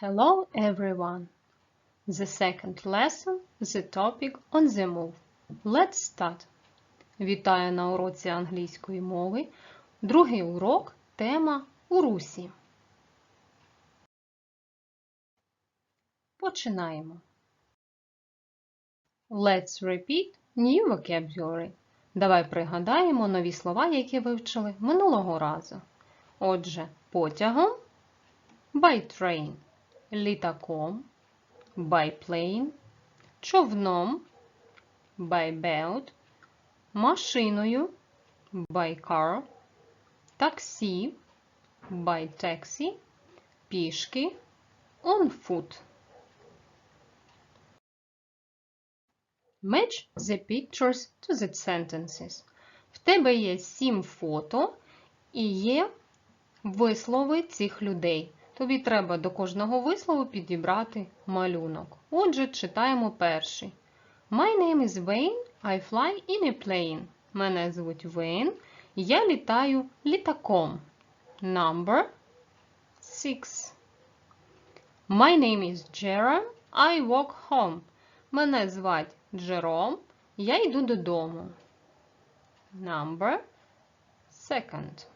Hello everyone! The second lesson, the topic on the move. Let's start. Вітаю на уроці англійської мови. Другий урок тема у русі. Починаємо. Let's repeat new vocabulary. Давай пригадаємо нові слова, які вивчили минулого разу. Отже, потягом by train, літаком, by plane, човном, by boat, машиною, by car, таксі, by taxi, пішки, on foot. Match the pictures to the sentences. В тебе є сім фото і є вислови цих людей. Тобі треба до кожного вислову підібрати малюнок. Отже, читаємо перший. My name is Wayne, I fly in a plane. Мене звуть Вейн, я літаю літаком. Number 6. My name is Jerome, I walk home. Мене звать Джером, я йду додому. Number second.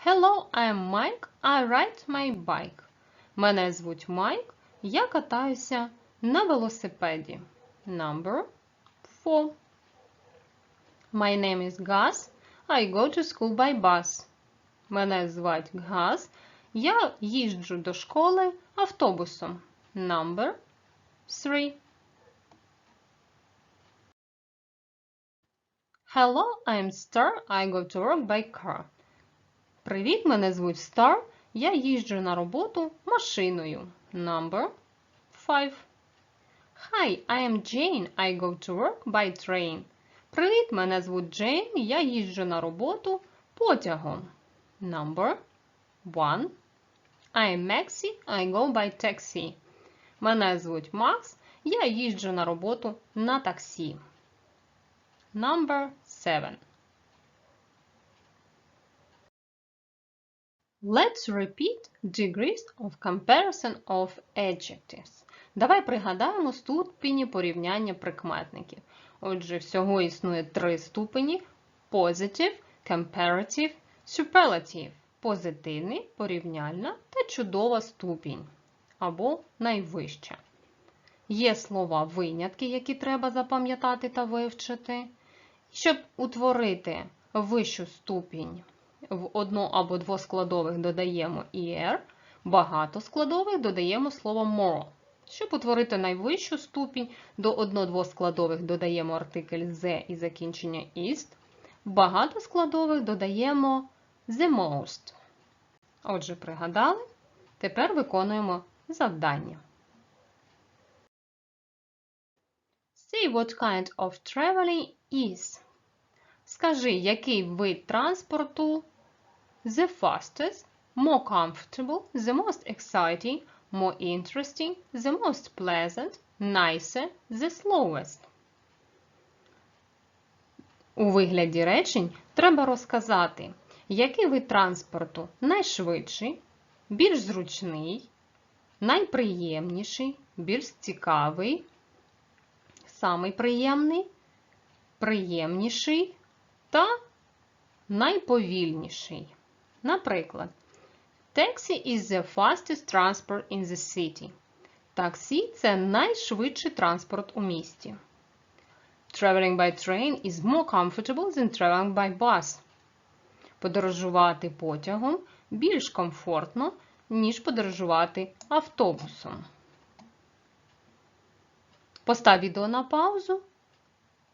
Hello, I'm Mike. I ride my bike. Мене звуть Майк. Я катаюся на велосипеді. Number 4. My name is Gus. I go to school by bus. Мене звать Газ. Я їжджу до школи автобусом. Number 3. Hello, I'm Star. I go to work by car. Привіт, мене звуть Star. Я їжджу на роботу машиною. Number 5. Hi, I am Jane. I go to work by train. Привіт, мене звуть Джейн. Я їжджу на роботу потягом. Number 1. I am Maxie. I go by taxi. Мене звуть Макс. Я їжджу на роботу на таксі. Number 7. Let's repeat degrees of comparison of adjectives. Давай пригадаємо ступені порівняння прикметників. Отже, всього існує три ступені: positive, comparative, superlative. Позитивний, порівняльна та чудова ступінь або найвища. Є слова винятки, які треба запам'ятати та вивчити. Щоб утворити вищу ступінь в одно- або двоскладових додаємо «er», багатоскладових додаємо слово more. Щоб утворити найвищу ступінь, до одно-двоскладових додаємо артикль «the» і закінчення «ist», багатоскладових додаємо «the most». Отже, пригадали, тепер виконуємо завдання. Say what kind of traveling is. Скажи, який вид транспорту the fastest, more comfortable, the most exciting, more interesting, the most pleasant, nicer, the slowest. У вигляді речень треба розказати, який вид транспорту найшвидший, більш зручний, найприємніший, більш цікавий, самий приємний, приємніший та найповільніший. Наприклад, Taxi is the fastest transport in the city. Таксі це найшвидший транспорт у місті. Traveling by train is more comfortable than traveling by bus. Подорожувати потягом більш комфортно, ніж подорожувати автобусом. Постав відео на паузу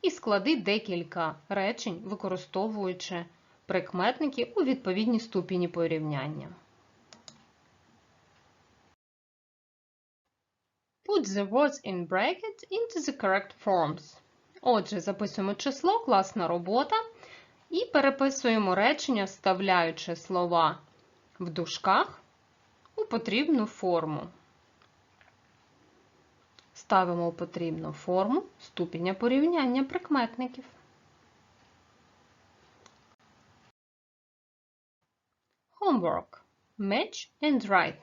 і склади декілька речень, використовуючи прикметники у відповідній ступені порівняння. Put the words in brackets into the correct forms. Отже, записуємо число, класна робота. І переписуємо речення, вставляючи слова в дужках у потрібну форму. Ставимо у потрібну форму ступеня порівняння прикметників. Homework. Match and write.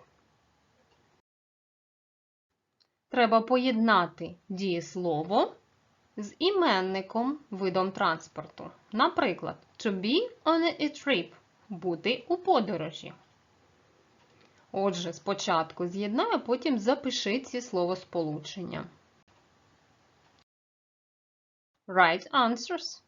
треба поєднати дієслово з іменником видом транспорту. Наприклад, to be on a trip бути у подорожі. Отже, спочатку з'єднаю, потім запиши ці словосполучення. Right answers.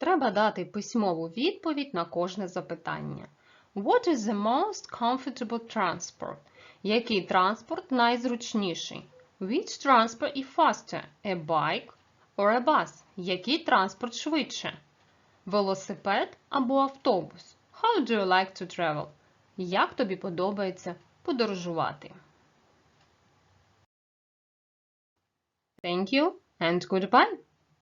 Треба дати письмову відповідь на кожне запитання. What is the most comfortable transport? Який транспорт найзручніший? Which transport is faster? A bike or a bus? Який транспорт швидше? Велосипед або автобус? How do you like to travel? Як тобі подобається подорожувати? Thank you and goodbye!